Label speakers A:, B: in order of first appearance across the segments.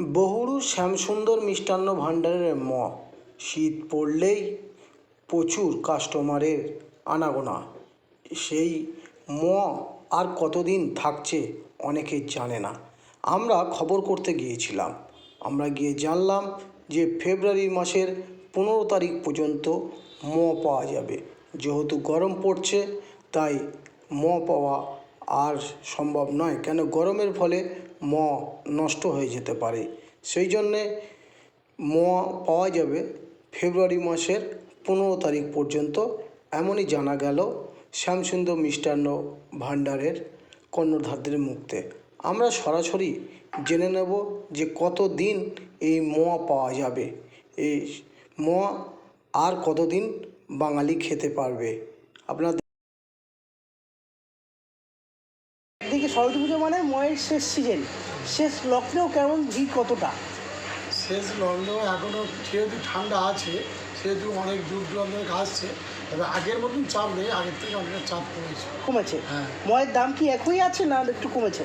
A: বহুরু শ্যামসুন্দর মিষ্টান্ন ভাণ্ডারের ম। শীত পড়লেই প্রচুর কাস্টমারের আনাগোনা। সেই ম আর কতদিন থাকছে অনেকে জানে না। আমরা খবর করতে গিয়েছিলাম। আমরা গিয়ে জানলাম যে ফেব্রুয়ারি মাসের পনেরো তারিখ পর্যন্ত ম পাওয়া যাবে। যেহেতু গরম পড়ছে, তাই ম পাওয়া আর সম্ভব নয়। কেন? গরমের ফলে ম নষ্ট হয়ে যেতে পারে। সেই জন্যে মোয়া পাওয়া যাবে ফেব্রুয়ারি মাসের পনেরো তারিখ পর্যন্ত। এমনই জানা গেল শ্যামসুন্দর মিষ্টান্ন ভাণ্ডারের কর্ণধারদের মুক্তে আমরা সরাসরি জেনে নেব যে কত দিন এই মোয়া পাওয়া যাবে। এই মোয়া আর কতদিন বাঙালি খেতে পারবে? আপনার
B: এদিকে সরস্বতী পুজো মানে ময়ের শেষ সিজন শেষ লগ্নেও কেমন ভিড় কতটা?
C: শেষ লন্ডন এখনও যেহেতু ঠান্ডা আছে সেহেতু অনেক দূর দূরান্ত থেকে আসছে তবে আগের মতন চাপ নেই আগের থেকে অনেকটা চাপ কমেছে।
B: কমেছে?
C: হ্যাঁ।
B: ময়ের দাম কি একই আছে না একটু কমেছে?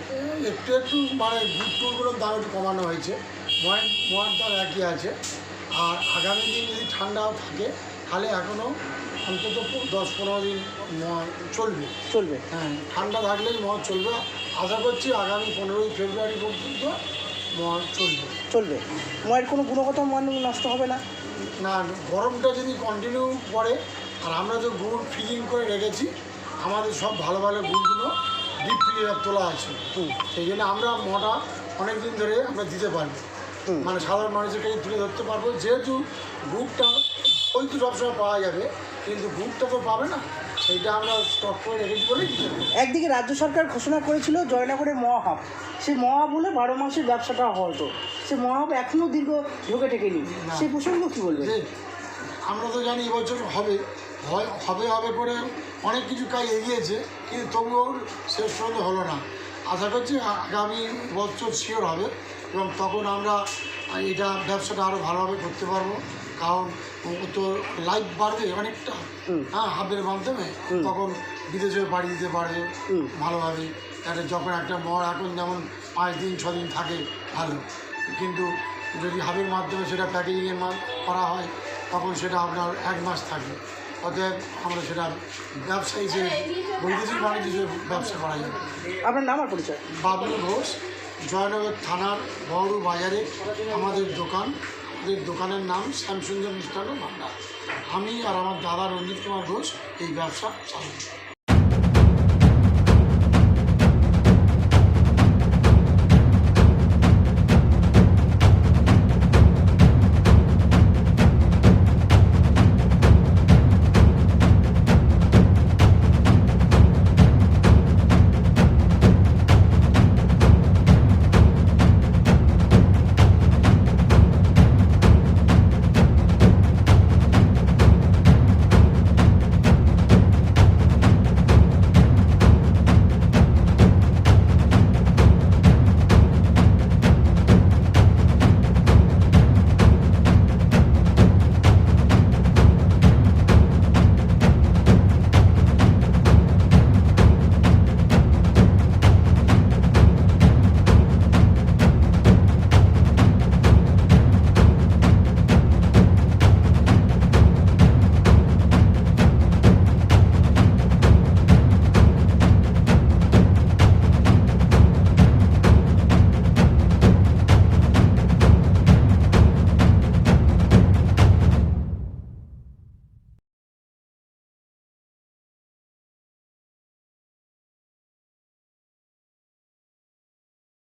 C: একটু একটু মানে টুরগুলোর দাম একটু কমানো হয়েছে। ময়ের মোয়ার দাম একই আছে। আর আগামী দিন যদি ঠান্ডাও থাকে তাহলে এখনও অন্তত দশ পনেরো দিন চলবে।
B: চলবে।
C: হ্যাঁ ঠান্ডা থাকলেই মহা চলবে। আশা করছি আগামী পনেরোই ফেব্রুয়ারি পর্যন্ত মহা চলবে।
B: চলবে। ময়ের কোনো গুণগত মান নষ্ট হবে না।
C: না গরমটা যদি কন্টিনিউ পড়ে আর আমরা তো গুড় ফিলিং করে রেখেছি আমাদের সব ভালো ভালো গুড়গুলো ডিপ ফ্রিজে তোলা আছে।
B: হুম।
C: সেই জন্য আমরা মটা অনেক দিন ধরে আমরা দিতে পারব। মানে সাধারণ মানুষের কাছে তুলে ধরতে পারব। যেহেতু গুড়টা ওই তো সবসময় পাওয়া যাবে কিন্তু গুড়টা তো পাবে না। সেটা আমরা স্টক করে রেখেছি বলেই
B: একদিকে রাজ্য সরকার ঘোষণা করেছিল জয়নগরের মহাহাব সেই মহাব বলে বারো মাসের ব্যবসাটা হতো। সে মহাব এখনও দীর্ঘ ঢোকে টেকেনি
C: না।
B: সেই প্রসঙ্গ কী
C: বলবে? আমরা তো জানি এবছর হবে। হয় হবে হবে করে অনেক কিছু কাজ এগিয়েছে কিন্তু তবুও শেষ পর্যন্ত হলো না। আশা করছি আগামী বছর শিওর হবে এবং তখন আমরা এটা ব্যবসাটা আরও ভালোভাবে করতে পারব। কারণ তো লাইফ বাড়বে অনেকটা। হ্যাঁ হাবের মাধ্যমে। তখন বিদেশে বাড়ি দিতে পারবে ভালোভাবে। একটা যখন একটা মর এখন যেমন পাঁচ দিন ছ দিন থাকে ভালো। কিন্তু যদি হাবের মাধ্যমে সেটা প্যাকেজিংয়ের করা হয় তখন সেটা আপনার এক মাস থাকে। অতএব আমরা সেটা ব্যবসা হিসেবে বৈদেশিক বাণিজ্য হিসেবে ব্যবসা করা যাবে।
B: আপনার নাম আর পরিচয়?
C: বাবলু ঘোষ জয়নগর থানার বড়ু বাজারে আমাদের দোকান। আমাদের দোকানের নাম শ্যামসুন্দর মিষ্টান্ন ভাণ্ডার আমি আর আমার দাদা রঞ্জিত কুমার ঘোষ এই ব্যবসা চালু